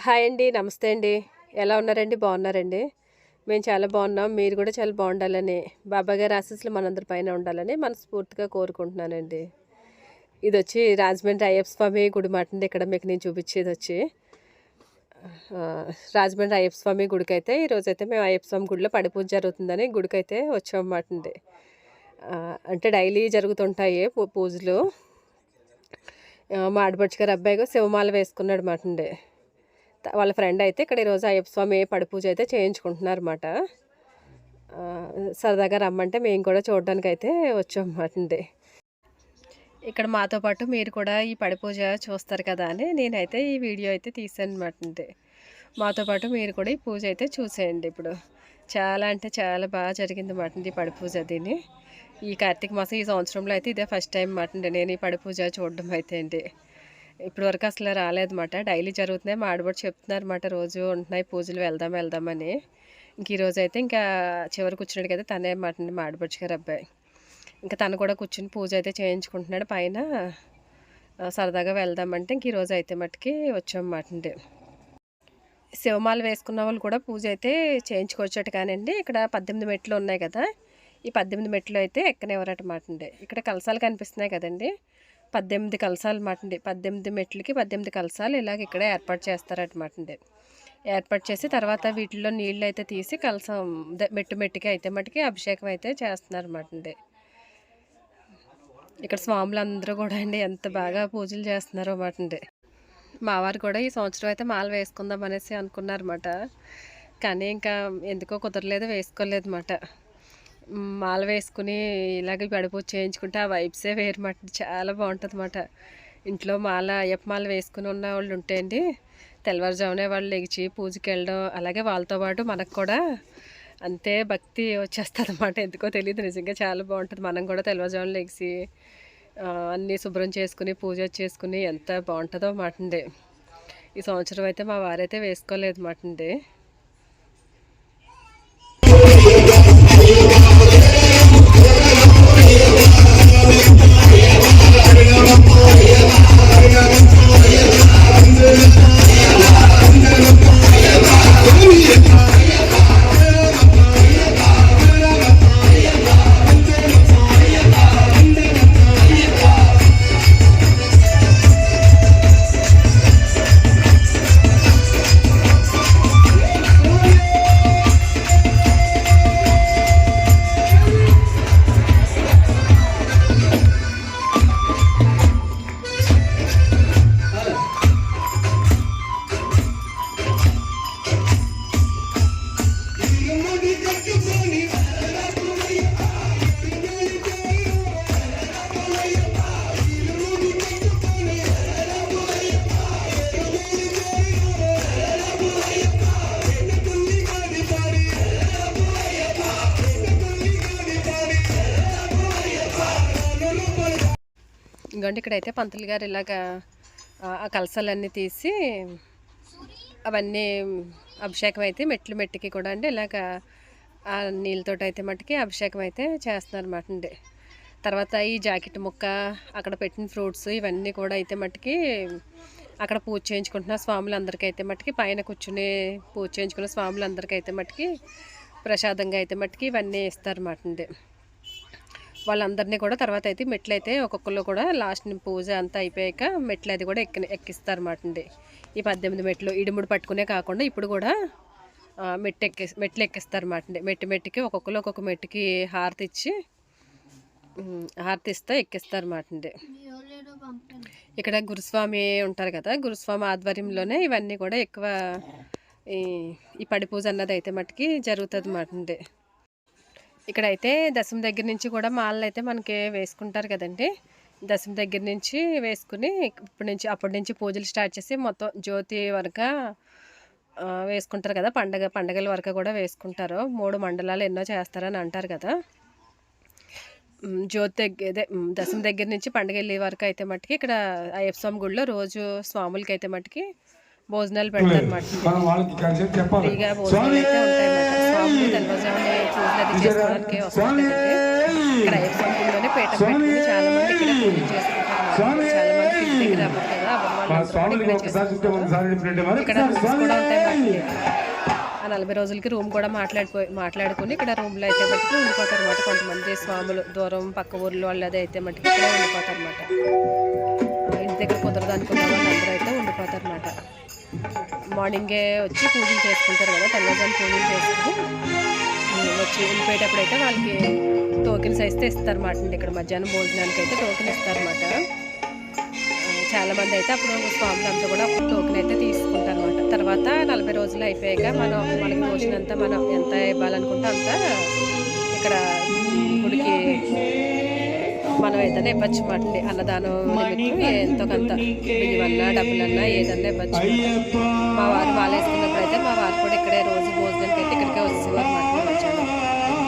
Hi అండి నమస్తే అండి. ఎలా ఉన్నారండి? బాగున్నారండి? మేము చాలా బాగున్నాం. మీరు కూడా చాలా బాగుండాలని బాబా గారి ఆశీస్సులు మనందరి పైన ఉండాలని మనస్ఫూర్తిగా కోరుకుంటున్నానండి. ఇది వచ్చి రాజమండ్రి అయ్యప్ప స్వామి గుడి మాట అండి ఇక్కడ మీకు నేను చూపించేది వచ్చి. రాజమండ్రి అయ్యప్ప స్వామి గుడికి అయితే ఈరోజైతే మేము అయ్యప్ప స్వామి గుడిలో పడి పూజ జరుగుతుందని గుడికి అయితే వచ్చామన్నమాట అండి అంటే డైలీ జరుగుతుంటాయి పూ- పూజలు. మా ఆడపడుచు గారు అబ్బాయిగా శివమాల వేసుకున్నాడు మాట అండి వాళ్ళ ఫ్రెండ్ అయితే ఇక్కడ ఈరోజు అయ్యప్ప స్వామి పడి పూజ అయితే చేయించుకుంటున్నారు అనమాట సరదాగా రమ్మంటే మేము కూడా చూడడానికి అయితే వచ్చాం అండి. ఇక్కడ మాతో పాటు మీరు కూడా ఈ పడి పూజ చూస్తారు కదా అని నేనైతే ఈ వీడియో అయితే తీసాను అనమాట అండి. మాతో పాటు మీరు కూడా ఈ పూజ అయితే చూసేయండి ఇప్పుడు. చాలా అంటే చాలా బాగా జరిగింది మాట ఈ పడి పూజ దీన్ని. ఈ కార్తీక మాసం ఈ సంవత్సరంలో అయితే ఇదే ఫస్ట్ టైం మాట నేను ఈ పడి పూజ చూడడం అయితే అండి. ఇప్పుడు వరకు అసలు రాలేదన్నమాట. డైలీ జరుగుతున్నాయి. మా ఆడబడి చెప్తున్నారు అనమాట రోజు ఉంటున్నాయి పూజలు. వెళ్దాం వెళ్దామని ఇంక ఈరోజు అయితే ఇంకా చివరి కూర్చున్నాడు కదా తనే మాట అండి మా ఆడబడి గారు అబ్బాయి. ఇంకా తను కూడా కూర్చుని పూజ అయితే చేయించుకుంటున్నాడు. పైన సరదాగా వెళ్దామంటే ఇంక ఈరోజు అయితే మట్టుకి వచ్చామన్నమాట అండి. శివమాల వేసుకున్న వాళ్ళు కూడా పూజ అయితే చేయించుకోవచ్చట కానండి. ఇక్కడ పద్దెనిమిది మెట్లు ఉన్నాయి కదా. ఈ పద్దెనిమిది మెట్లు అయితే ఎక్కనివ్వరటమాట అండి. ఇక్కడ కలసాలు కనిపిస్తున్నాయి కదండి. పద్దెనిమిది కలసాలు మాట అండి పద్దెనిమిది మెట్లకి పద్దెనిమిది కలసాలు ఇలాగ ఇక్కడ ఏర్పాటు చేస్తారటమాట అండి ఏర్పాటు చేసి తర్వాత వీటిలో నీళ్ళు అయితే తీసి కలసం ద- మెట్టు మెట్టుకి అయితే మటుకి అభిషేకం అయితే చేస్తున్నారు అన్నమాట అండి ఇక్కడ స్వాములు అందరూ కూడా అండి ఎంత బాగా పూజలు చేస్తున్నారో అన్నమాట అండి మా వారు కూడా ఈ సంవత్సరం అయితే మాల వేసుకుందాం అనేసి అనుకున్నారన్నమాట. కానీ ఇంకా ఎందుకో కుదరలేదు వేసుకోలేదు అన్నమాట మాల వేసుకుని ఇలాగే గడుపు చేయించుకుంటే ఆ వైబ్సే వేరమాట చాలా బాగుంటుంది అన్నమాట ఇంట్లో మాల అయ్యప్ప మాల వేసుకుని ఉన్న వాళ్ళు ఉంటే అండి తెల్లవారుజామునే వాళ్ళు లెగిచి పూజకి వెళ్ళడం అలాగే వాళ్ళతో పాటు మనకు కూడా అంతే భక్తి వచ్చేస్తుంది అనమాట ఎందుకో తెలియదు నిజంగా చాలా బాగుంటుంది. మనం కూడా తెల్లవారుజామున లెగిసి అన్నీ శుభ్రం చేసుకుని పూజ చేసుకుని ఎంత బాగుంటుందో మాటండి. ఈ సంవత్సరం అయితే మా వారైతే వేసుకోలేదు మాట ఇంకోండి ఇక్కడైతే పంతులు గారు ఇలాగా ఆ, కలసాలన్నీ తీసి అవన్నీ అభిషేకం అయితే మెట్లు మెట్టుకి కూడా అండి ఇలాగా ఆ నీళ్ళతోటి అయితే మట్టుకి అభిషేకం అయితే చేస్తున్నారు అన్నమాట అండి. తర్వాత ఈ జాకెట్ ముక్క అక్కడ పెట్టిన ఫ్రూట్స్ ఇవన్నీ కూడా అయితే మట్టుకి అక్కడ పూజ చేయించుకుంటున్న స్వాములందరికీ అయితే మట్టుకి పైన కూర్చుని పూజ చేయించుకున్న స్వాములందరికీ అయితే మట్టుకి ప్రసాదంగా అయితే మట్టుకి ఇవన్నీ ఇస్తారన్నమాట అండి. వాళ్ళందరినీ కూడా తర్వాత అయితే మెట్లు అయితే ఒక్కొక్కరు కూడా లాస్ట్ పూజ అంతా అయిపోయాక మెట్లు అది కూడా ఎక్కి ఎక్కిస్తారన్నమాట అండి ఈ పద్దెనిమిది మెట్లు ఇడుముడు పట్టుకునే కాకుండా ఇప్పుడు కూడా మెట్టు ఎక్కి మెట్లు ఎక్కిస్తారన్నమాట అండి మెట్టు మెట్టుకి ఒక్కొక్కరు ఒక్కొక్క మెట్టుకి హారతి ఇచ్చి హారతి ఇస్తే ఎక్కిస్తారన్నమాట అండి ఇక్కడ గురుస్వామి ఉంటారు కదా గురుస్వామి ఆధ్వర్యంలోనే ఇవన్నీ కూడా ఎక్కువ ఈ ఈ పడి పూజ అన్నది అయితే మట్టుకి జరుగుతుంది అన్నమాట అండి ఇక్కడైతే దశమి దగ్గర నుంచి కూడా మాలలు అయితే మనకి వేసుకుంటారు కదండి. దశమి దగ్గర నుంచి వేసుకుని ఇప్పటి నుంచి అప్పటి నుంచి పూజలు స్టార్ట్ చేసి మొత్తం జ్యోతి వరకు వేసుకుంటారు కదా పండగ పండగల వరకు కూడా వేసుకుంటారు. మూడు మండలాలు ఎన్నో చేస్తారని అంటారు కదా. జ్యోతి దగ్గర దశమి దగ్గర నుంచి పండగ వెళ్ళే వరకు అయితే మట్టుకి ఇక్కడ అయ్యప్ప స్వామి గుడిలో రోజు స్వాములకి అయితే మట్టుకి భోజనాలు పెడతారు ఫ్రీగా భోజనాలు అయితే ఉంటాయి అన్నమాట. స్వాములు తెల్లవారుజామునే పూజలు అది చేసుకోవడానికి వస్తారు కదండి ఇక్కడ అయ్యప్ప స్వామి గుడిలోనే పీఠం పెట్టుకుని చాలా మంది ఇక్కడ పూజలు చేసుకుంటారు. అన్నమాట. చాలా మంది ఇంటి దగ్గర అవ్వదు కదా అవ్వని వాళ్ళు వాళ్ళందరూ కూడా ఇక్కడే ఉంటాయి. ఆ నలభై రోజులకి రూమ్ కూడా మాట్లాడిపోయి మాట్లాడుకుని ఇక్కడ రూమ్లో అయితే మట్టుకు ఉండిపోతారు అనమాట కొంతమంది స్వాములు. దూరం పక్క ఊర్లో వాళ్ళు అదే అయితే మట్టుకు ఇక్కడే ఉండిపోతారు అనమాట ఇంటి దగ్గర కుదరదు అనుకున్న వాళ్ళందరూ అయితే ఉండిపోతారు అనమాట మార్నింగే వచ్చి పూజలు చేసుకుంటారు కదా తెల్లజాము పూజలు చేసుకుని వచ్చి వెళ్ళిపోయేటప్పుడు అయితే వాళ్ళకి టోకెన్స్ అయితే ఇస్తారన్నమాట అండి. ఇక్కడ మధ్యాహ్నం భోజనానికి అయితే టోకెన్ ఇస్తారన్నమాట. చాలా మంది అయితే అప్పుడు స్వాములు అంతా కూడా అప్పుడు టోకెన్ అయితే తీసుకుంటారు అనమాట తర్వాత నలభై రోజులు అయిపోయాక మనం మనకి భోజనం అంతా మనం ఎంత ఇవ్వాలనుకుంటే అంతా ఇక్కడ గుడికి మనం ఏదైనా ఇవ్వచ్చు అండి అన్నదానం నిమిత్తం ఎంతో కొంత బియ్యమన్నా డబ్బులన్నా ఏదన్నా ఇవ్వచ్చు. మా వారు అయితే మా వారు కూడా ఇక్కడే రోజు భోజనానికి అయితే ఇక్కడికే వచ్చేవారు మధ్యాహ్నం.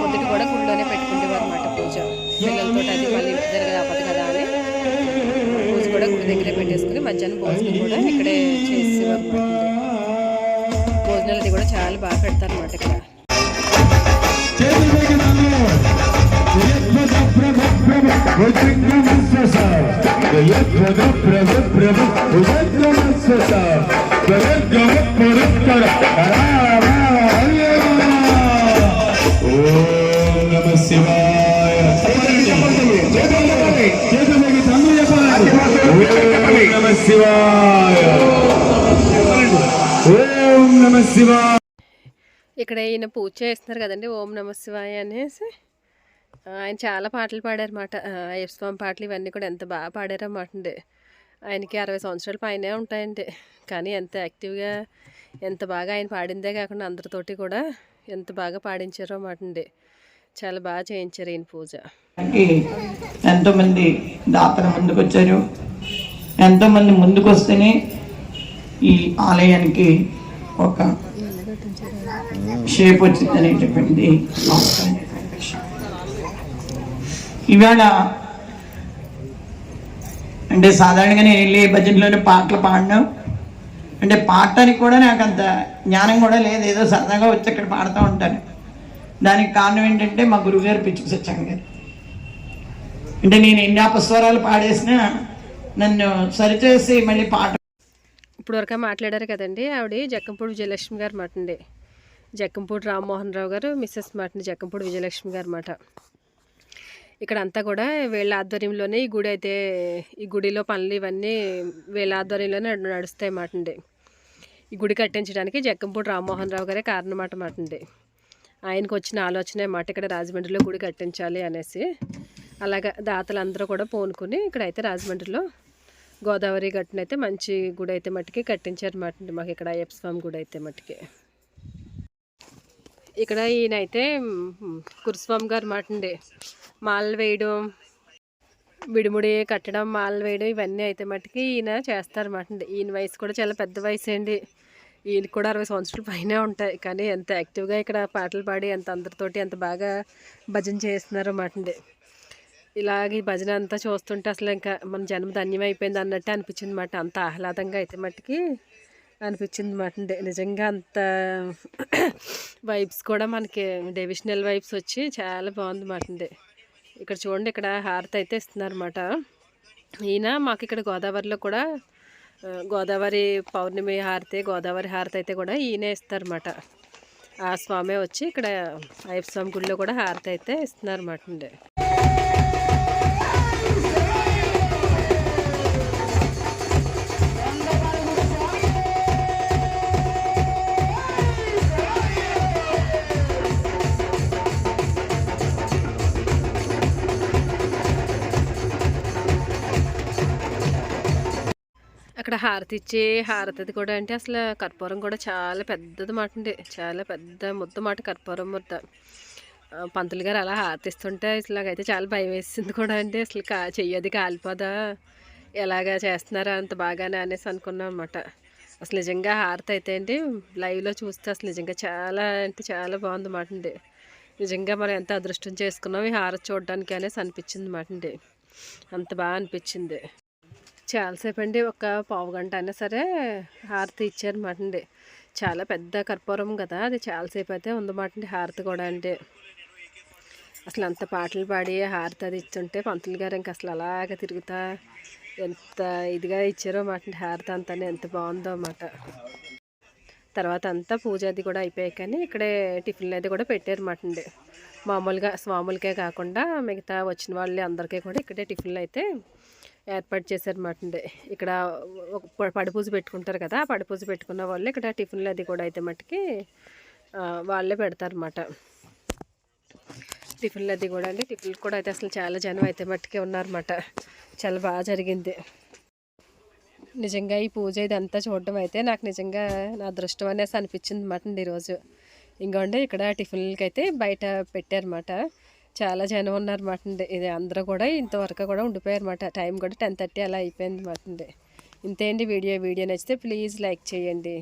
పొద్దుట కూడా గుడిలోనే పెట్టుకునేవారు అన్నమాట పూజ. పిల్లలతో అది మళ్ళీ జరగదు అవ్వదు కదా అని. పూజ కూడా గుడి దగ్గరే పెట్టేసుకుని మధ్యాహ్నం భోజనం కూడా ఇక్కడే చేసేవారు భోజనాలు అది కూడా చాలా బాగా పెడతారు అన్నమాట ఇక్కడ. ఇక్కడ ఈయన పూజ చేస్తున్నారు కదండి ఓం నమ శివాయ అనేసి. ఆయన చాలా పాటలు పాడారన్నమాట. అయ్యప్ప స్వామి పాటలు ఇవన్నీ కూడా ఎంత బాగా పాడారన్నమాట అండి. ఆయనకి అరవై సంవత్సరాల పైనే ఉంటాయండి. కానీ ఎంత యాక్టివ్గా ఎంత బాగా ఆయన పాడిందే కాకుండా అందరితోటి కూడా ఎంత బాగా పాడించారో అన్నమాట అండి. చాలా బాగా చేయించారు ఈయన పూజ. ఎంతోమంది దాతలు ముందుకు వచ్చారు ఎంతోమంది ముందుకు వస్తేనే ఈ ఆలయానికి ఒక షేప్ వచ్చింది అనేటటువంటి. ఇవాళ అంటే సాధారణంగా నేను వెళ్ళి భజనలోనే పాటలు పాడడం అంటే పాడటానికి కూడా నాకు అంత జ్ఞానం కూడా లేదు. ఏదో సరదాగా వచ్చి అక్కడ పాడుతూ ఉంటాను. దానికి కారణం ఏంటంటే మా గురువుగారు పిచ్చుకు సత్యం గారు. అంటే నేను ఎన్ని అపస్వరాలు పాడేసినా నన్ను సరిచేసి మళ్ళీ పాట ఇప్పుడు మాట్లాడారు కదండి ఆవిడ జక్కంపూడి విజయలక్ష్మి గారు మాట అండి జక్కంపూడి రామ్మోహన్ రావు గారు మిస్సెస్ మాట జక్కంపూడి విజయలక్ష్మి గారు మాట. ఇక్కడ అంతా కూడా వీళ్ళ ఆధ్వర్యంలోనే ఈ గుడి అయితే ఈ గుడిలో పనులు ఇవన్నీ వీళ్ళ ఆధ్వర్యంలోనే నడుస్తాయి మాట అండి. ఈ గుడి కట్టించడానికి జక్కంపూడి రామ్మోహన్ రావు గారే కారణమాట మాట అండి. ఆయనకు వచ్చిన ఆలోచన మాట ఇక్కడ రాజమండ్రిలో గుడి కట్టించాలి అనేసి. అలాగా దాతలందరూ కూడా పూనుకుని ఇక్కడైతే రాజమండ్రిలో గోదావరి గట్టునైతే మంచి గుడి అయితే మట్టుకి కట్టించారు మాట మాకు ఇక్కడ అయ్యప్ప స్వామి గుడి అయితే మట్టుకి. ఇక్కడ ఈయన అయితే కురుస్వామి గారు మాట అండి మాలలు వేయడం విడిముడి కట్టడం మాలలు వేయడం ఇవన్నీ అయితే మట్టుకి ఈయన చేస్తారు అండి ఈయన వయసు కూడా చాలా పెద్ద వయసు అండి. ఈయన కూడా అరవై సంవత్సరాల పైనే ఉంటాయి. కానీ ఎంత యాక్టివ్గా ఇక్కడ పాటలు పాడి ఎంత అందరితోటి ఎంత బాగా భజన చేస్తున్నారు మాట అండి ఇలాగ ఈ భజన అంతా చూస్తుంటే అసలు ఇంకా మన జన్మ ధన్యం అయిపోయింది అన్నట్టు అనిపించింది మాట. అంత ఆహ్లాదంగా అయితే మట్టుకి అనిపించింది మాట. అండి నిజంగా అంత వైబ్స్ కూడా మనకి డివిజనల్ వైబ్స్ వచ్చి చాలా బాగుంది మాట అండి ఇక్కడ చూడండి ఇక్కడ హారతి అయితే ఇస్తున్నారన్నమాట ఈయన మాకు ఇక్కడ గోదావరిలో కూడా గోదావరి పౌర్ణమి హారతి గోదావరి హారతి అయితే కూడా ఈయనే ఇస్తారన్నమాట ఆ స్వామి వచ్చి ఇక్కడ అయ్యప్ప స్వామి గుడిలో కూడా హారతి అయితే ఇస్తున్నారన్నమాట అండి అక్కడ హారతి ఇచ్చే హారతిది కూడా అంటే అసలు కర్పూరం కూడా చాలా పెద్దది మాట అండి. చాలా పెద్ద ముద్ద మాట కర్పూరం ముద్ద. పంతులు గారు అలా హారతి ఇస్తుంటే అసలు చాలా భయం వేసింది కూడా అండి. అసలు కా చెయ్యది కాలిపోదా? ఎలాగా చేస్తున్నారా? అంత బాగానే అనేసి అనుకున్నాం అనమాట అసలు నిజంగా హారతి అయితే అండి లైవ్లో చూస్తే అసలు నిజంగా చాలా అంటే చాలా బాగుంది మాట అండి. నిజంగా మనం ఎంత అదృష్టం చేసుకున్నాం ఈ హారతి చూడడానికి అనేసి అనిపించింది మాట అండి. అంత బాగా అనిపించింది. చాలాసేపు అండి ఒక పావు గంట అయినా సరే హారతి ఇచ్చారన్నమాట అండి చాలా పెద్ద కర్పూరం కదా అది చాలాసేపు అయితే ఉందన్నమాట అండి హారతి కూడా అంటే అసలు అంత పాటలు పాడి హారతి అది ఇచ్చుంటే పంతులు గారు ఇంక అసలు అలాగ తిరుగుతా ఎంత ఇదిగా ఇచ్చారో మాట హారతి అంతా ఎంత బాగుందో అన్నమాట. తర్వాత అంతా పూజ అది కూడా అయిపోయాయి కానీ ఇక్కడే టిఫిన్లు అది కూడా పెట్టారు అండి మామూలుగా స్వాములకే కాకుండా మిగతా వచ్చిన వాళ్ళే అందరికీ కూడా ఇక్కడే టిఫిన్లు అయితే ఏర్పాటు చేశారన్నమాట ఇక్కడ ఒక పడిపూజ పెట్టుకుంటారు కదా పడిపూజ పెట్టుకున్న వాళ్ళు ఇక్కడ టిఫిన్లు అది కూడా అయితే మట్టుకి వాళ్ళే పెడతారన్నమాట. టిఫిన్లు అది కూడా అండి. టిఫిన్లు కూడా అయితే అసలు చాలా జనం అయితే మట్టుకే ఉన్నారన్నమాట. చాలా బాగా జరిగింది. నిజంగా ఈ పూజ ఇదంతా చూడడం అయితే నాకు నిజంగా నా అదృష్టం అనేసి అనిపించింది అనమాట అండి ఈరోజు ఇంకోండి ఇక్కడ టిఫిన్లకి అయితే బయట పెట్టారన్నమాట. చాలా జనం ఉన్నారన్నమాట అండి. ఇది అందరూ కూడా ఇంతవరకు కూడా ఉండిపోయారన్నమాట. టైం కూడా టెన్ థర్టీ అలా అయిపోయింది అనమాట అండి. ఇంతే అండి వీడియో. వీడియో నచ్చితే ప్లీజ్ లైక్ చేయండి.